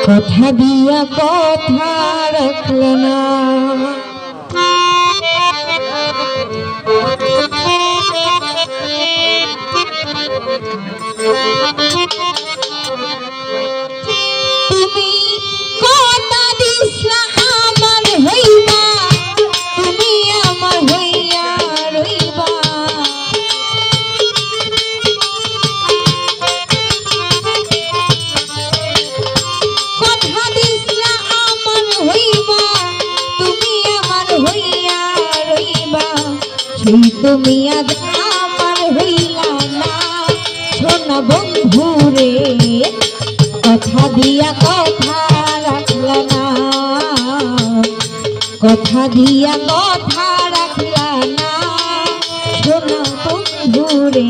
কথা দিয়া কথা রাখল না তুমি তুমি আজ না, শোনা বন্ধু কথা দিয়া কথা রাখলা না। কথা দিয়া কথা রাখলা না, শোনা বন্ধু রে,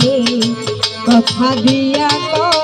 কথা দিয়া কথা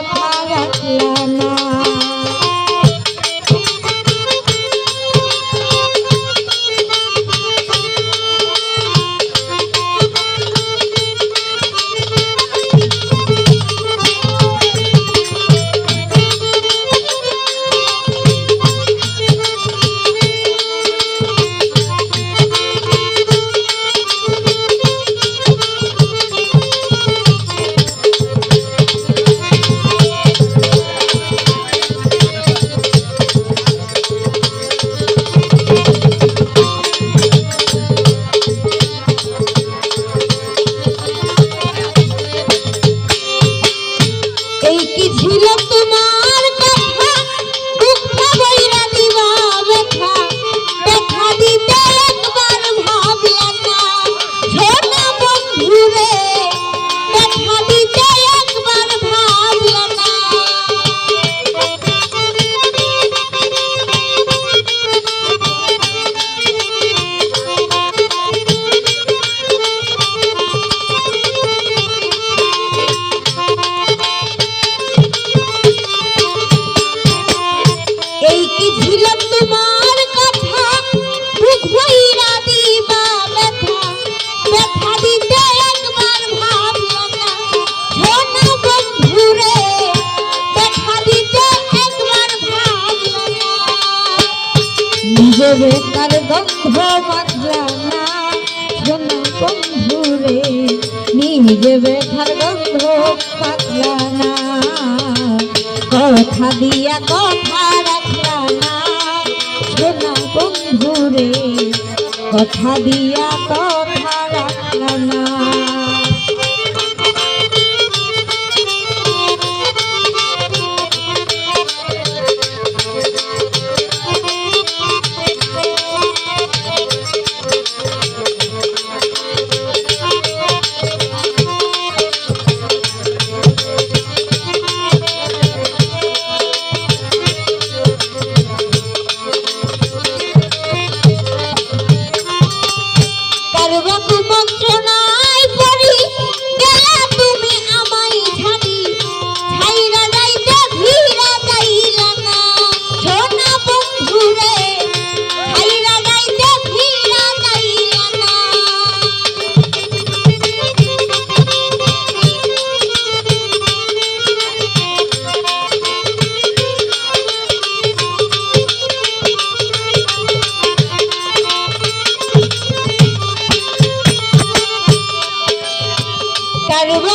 নিজে বেকার গন্ধ বাজলা না। কথা দিয়া কথা রাখলা না সোনা বন্ধু রে কথা দিয়া কথা রাখলা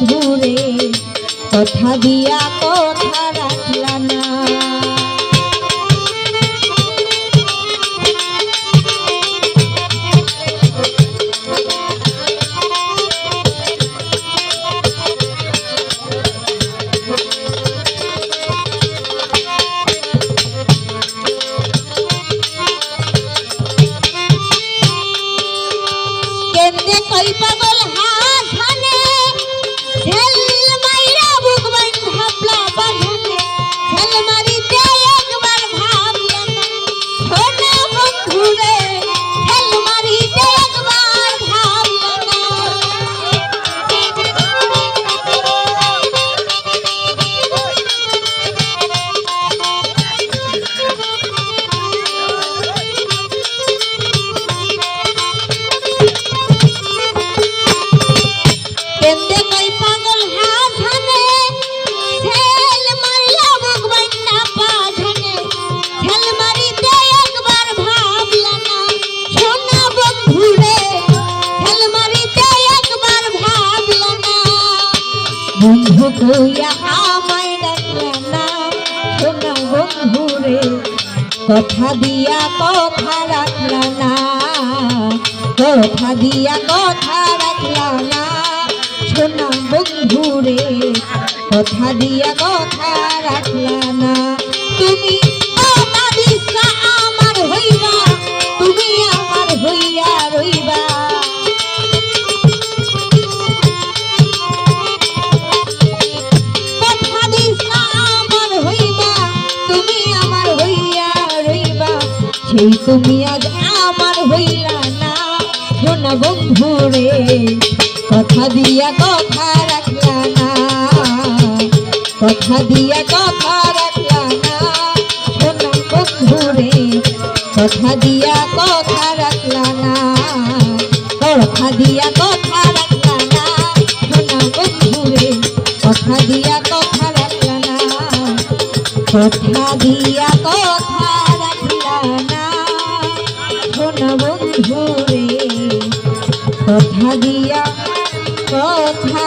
বন্ধু রে কথা দিয়া কথা কইয়া আমায় ডাকলা না। সোনা বন্ধুরে কথা দিয়া কথা রাখলা না। কথা দিয়া কথা রাখলা না। সোনা বন্ধুরে কথা দিয়া কথা রাখলা না। তুমি সেই তুমি আজ আমার হইলা না। শোনা বন্ধুরে কথা দিয়া কথা রাখলা না। কথা দিয়া কথা রাখলা না। শোনা বন্ধুরে কথা দিয়া কথা রাখলা না। কথা দিয়া কথা রাখলা না। শোনা বন্ধুরে কথা দিয়া কথা রাখলা না। কথা দিয়া কথা রাখলা না। বন্ধুরে কথা দিয়া কথা